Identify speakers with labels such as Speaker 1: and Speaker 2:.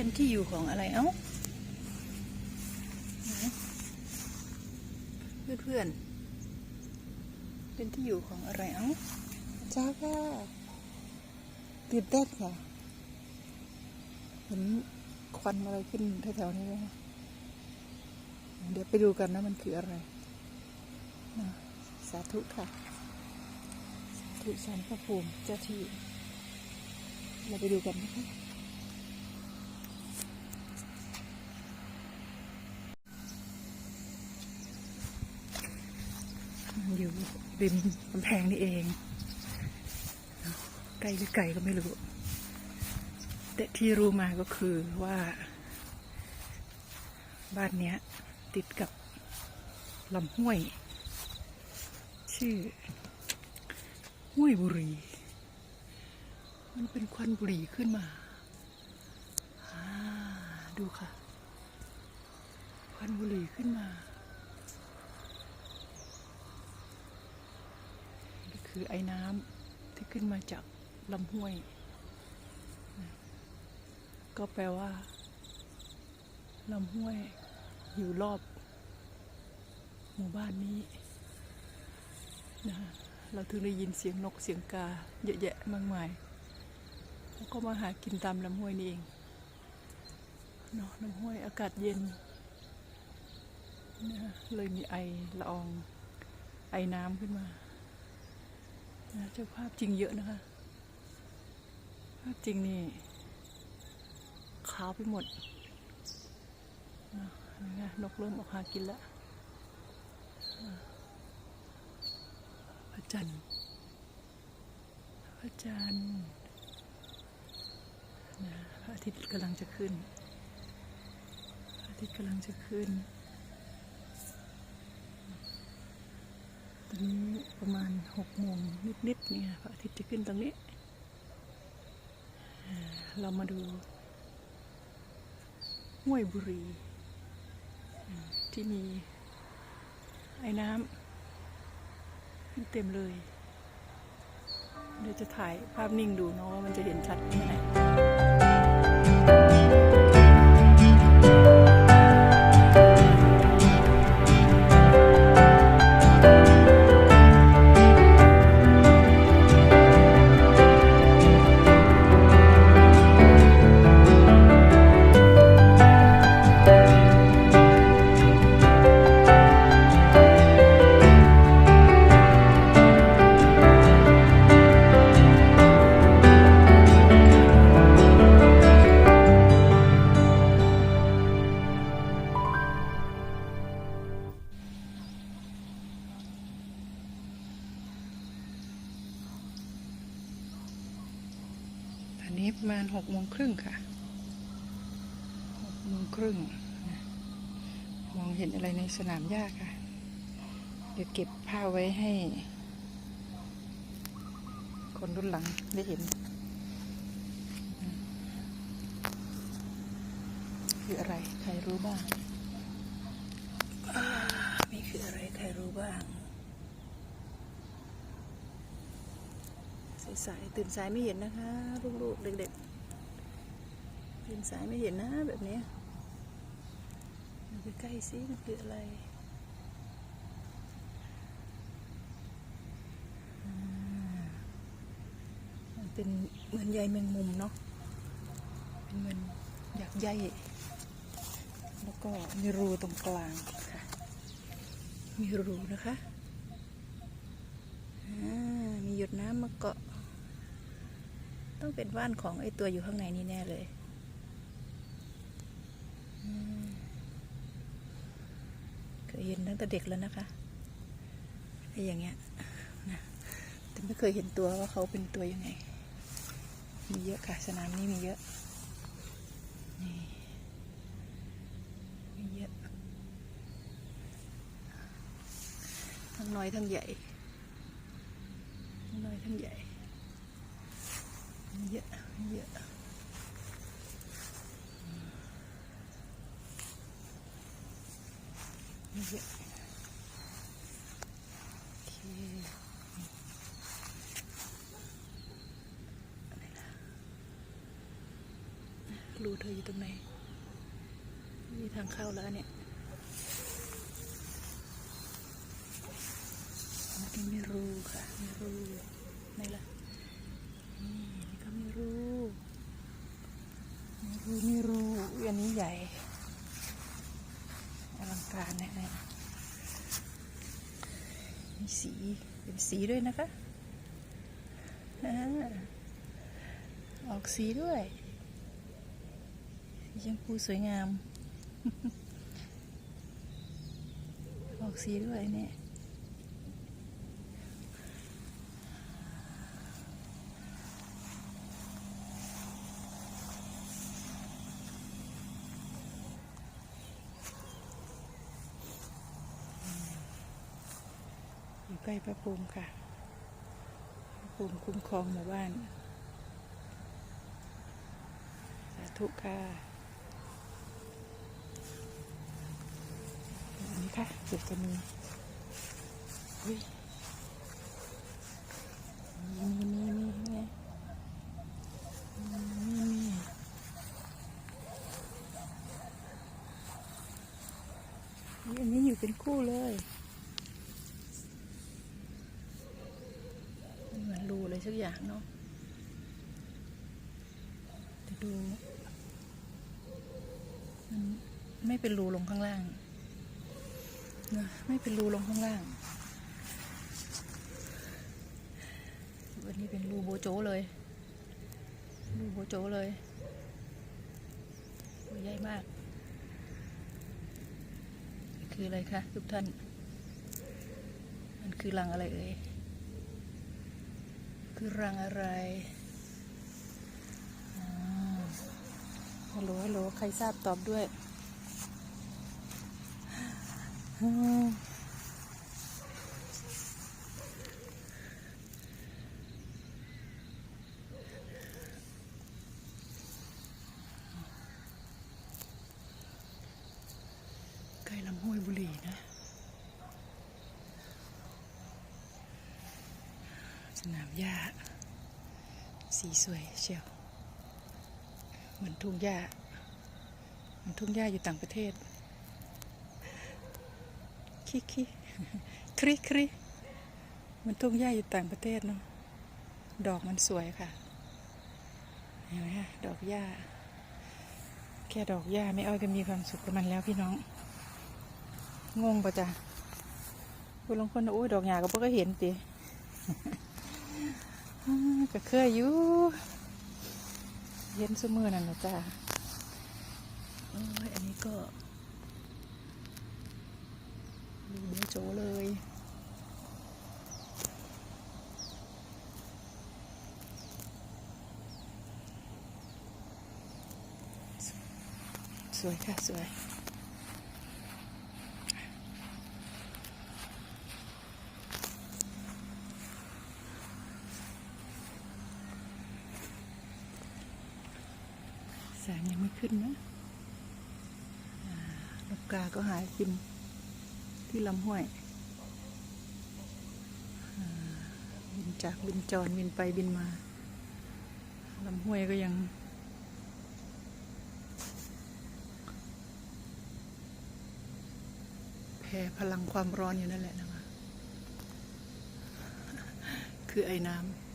Speaker 1: เป็นที่อยู่ของอะไรเอ้าเพื่อนเพื่อนเป็นที่อยู่ของอะไรเอ้าจ้าค่ะตื่นเต้นค่ะ เห็นควันอะไรขึ้นแถวๆนี้ไหมเดี๋ยวไปดูกันนะมันคืออะไรนะสาธุค่ะ สาธุสารพระภูมิเจ้าที่ เราไปดูกันนะคะมันอยู่ ริมกำแพงนี่เอง ไกลหรือไกลก็ไม่รู้ แต่ที่รู้มาก็คือว่า บ้านเนี้ย ติดกับลำห้วย ชื่อ ห้วยบุรี มันเป็นควันบุรีขึ้นมาอ่าดูค่ะ ควันบุหรี่ขึ้นมา นี่ คือไอ้น้ำที่ขึ้นมาจากลำห้วย ก็แปลว่าลำห้วยอยู่รอบหมู่บ้านนี้นะเราถึงได้ยินเสียงนกเสียงกาเยอะแยะมากมายแล้วก็มาหากินตามลำห้วยนี่เองเนาะลำห้วยอากาศเย็นนะเลยมีไอละอองไอน้ำขึ้นมา เจ้าภาพจริงเยอะนะคะ ภาพจริงนี่ขาวไปหมดนะนกเริ่มออกหากินแล้วพระจันทร์พระจันทร์นะพระอาทิตย์กำลังจะขึ้น พระอาทิตย์กำลังจะขึ้น ตอนนี้ประมาณหกโมงนิดๆเนี่ยพระอาทิตย์จะขึ้นตรงนี้ เรามาดูห้วยบุรี ที่มีไอ้น้ำเต็มเลย เดี๋ยวจะถ่ายภาพนิ่งดูเนาะว่ามันจะเห็นชัดแค่ไหน ประมาณหกโมงครึ่งค่ะหกโมงครึ่งมองเห็นอะไรในสนามหญ้าค่ะ เดี๋ยวเก็บผ้าไว้ให้ คนรุ่นหลังได้เห็นคืออะไร ใครรู้บ้างอ่านี่คืออะไร ใครรู้บ้าง สายตื่นสายไม่เห็นนะคะลูกๆเด็กๆตื่นสายไม่เห็นนะแบบนี้ดูใกล้ๆซิมันคืออะไรมันเป็นเหมือนใยแมงมุมเนาะเป็นเหมือนหยักใยแล้วก็มีรูตรงกลางค่ะ มีรูนะคะมีหยดน้ำมาเกาะ ต้องเป็นว่านของไอตัวอยู่ข้างในนี่แน่เลยเคยเห็นตั้งแต่เด็กแล้วนะคะไออย่างเงี้ยนะแต่ไม่เคยเห็นตัวว่าเขาเป็นตัวยังไง มีเยอะค่ะสนามนี้มีเยอะนี่มีเยอะทั้งน้อยทั้งใหญ่ทั้งน้อยทั้งใหญ่ เยอะเยอะเยอะรนะรูเธออยู่ตรงไหนมีทางเข้าแล้วเนี่ยอันนี้ไม่รู้ค่ะ ไม่รู้ไหนล่ะนี่อันนี่ก็ไม่ รู้ไม่รู้ไม่รู้อันนี้ใหญ่อลังการแน่ๆมีสีเป็นสีด้วยนะคะอออกสีด้วยสีชมพูสวยงาม ออกสีด้วยเนี่ย ล้พระภูมิค่ะพระภูมิคุ้มครองหมู่บ้าน สาธุค่ะนี่ค่ะเดี๋ยวจะมีอุ้ยมีมีมีมีไงมีมีอุ๊ยอันนี้อยู่เป็นคู่เลย มันเหมือนรูอะไร สักอย่างเนาะแต่ดูมันไม่เป็นรูลงข้างล่างนะไม่เป็นรูลงข้างล่าง วันนี้เป็นรูโบโจเลยรูโบโจเลยโอ้ยใหญ่มาก คืออะไรคะทุกท่าน มันคือรังอะไรเอ่ย คือรังอะไรฮัลโหลฮัลโหลใครทราบตอบด้วยอืมใกล้ลำห้วยบุรีนะ สนามหญ้า สีสวยเชียว เหมือนทุ่งหญ้า เหมือนทุ่งหญ้าอยู่ต่างประเทศ คิคิคริคริเหมันทุ่งหญ้าอยู่ต่างประเทศเนาะ ดอกมันสวยค่ะ เห็นไหมคะดอกหญ้า แค่ดอกหญ้าไม่อ้อยก็มีความสุขกับมันแล้วพี่น้อง งงปะจ๊ะคุณลงคนโอ้ยดอกหญ้าก็เพิ่งเห็นติ ก็เคยอยู่ เย็นเสมอนั่นแหละจ้าโอ้ยอันนี้ก็ดูเบโจเลยสวยค่ะสวย สงยังไม่ขึ้นนะอ่านกกาก็หายกินที่ลำห้วยบินจากบินจรบินไปบินมาลำห้วยก็ยัง แผ่พลังความร้อนอยู่นั่นแหละนะคะ คือไอ้น้ำ